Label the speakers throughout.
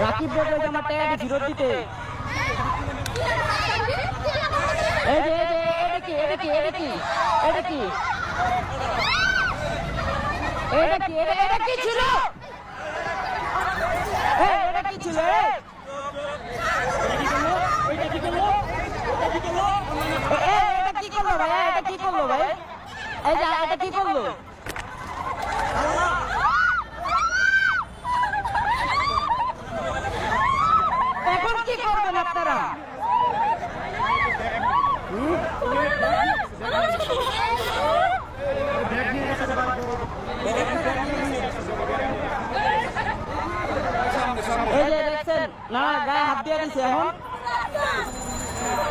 Speaker 1: রাকিব বলে যে আমার টাকা ফেরত দিতে এটা কি এটা কি এটা এটা কি এটা করল ভাই এটা কি করল ভাই এটা কি করল এখন কি করবেন আপনারা। না গায়ে হাত দিয়ে দিছে এখন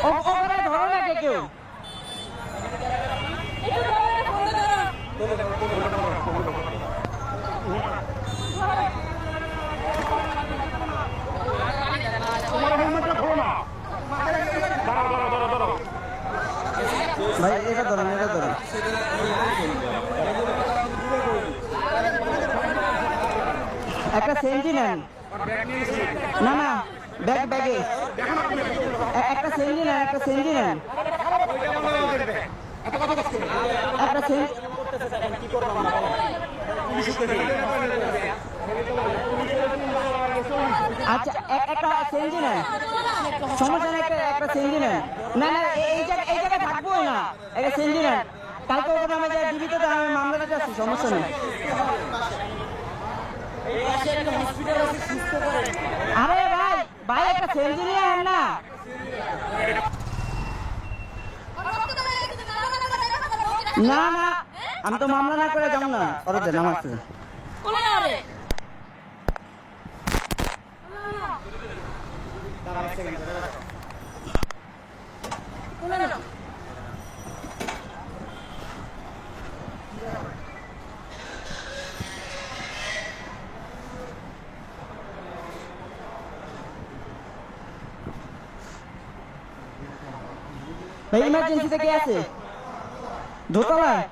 Speaker 1: ও- ওখানে ধরো না কে কেউ ভাই এটা ধরেন এটা ধরেন একটা সেন্টি নেন। না না, ব্যাগ, ব্যাগে। একটা সেন্টি একটা সেন্টি একটা সেন্টি আচ্ছা এক- একটা সেন্টি নেন। সমস্যা নেই, একটা নেন। না না, এই- জায়গায় না। একটা সেন্টি নেন। কালকে ওখানে আমি যাচ্ছি সমস্যা নেই। আরে ভাই ভাই একটা নিয়ে আন না। না না আমি তো মামলা না করে যাব না। ওরা। ভাই ইমার্জেন্সিতে কে আছে। দোতলায়